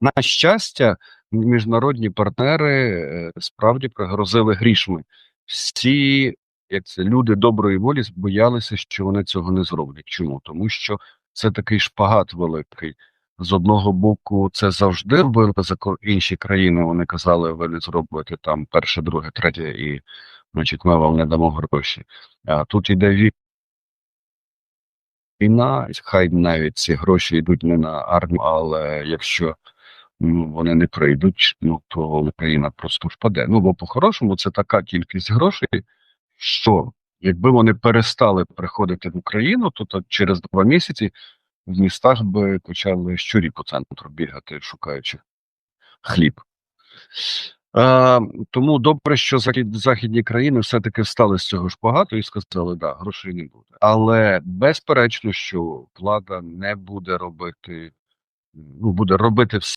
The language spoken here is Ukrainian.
На щастя, міжнародні партнери е, справді пригрозили грішми. Всі, як це люди доброї волі, боялися, що вони цього не зроблять. Чому? Тому що це такий шпагат великий. З одного боку, це завжди робили за інші країни. Вони казали, ви не зробите там перше, друге, третє, і значить, ми вам не дамо гроші. А тут іде ві- війна, хай навіть ці гроші йдуть не на армію, але якщо ну, вони не прийдуть, ну то Україна просто впаде. Ну бо по-хорошому це така кількість грошей, що якби вони перестали приходити в Україну, то, то через два місяці в містах би почали щурі по центру бігати, шукаючи хліб. А, тому добре, що західні країни все-таки встали з цього шпагату і сказали, да, грошей не буде. Але безперечно, що влада не буде робити, ну буде робити все.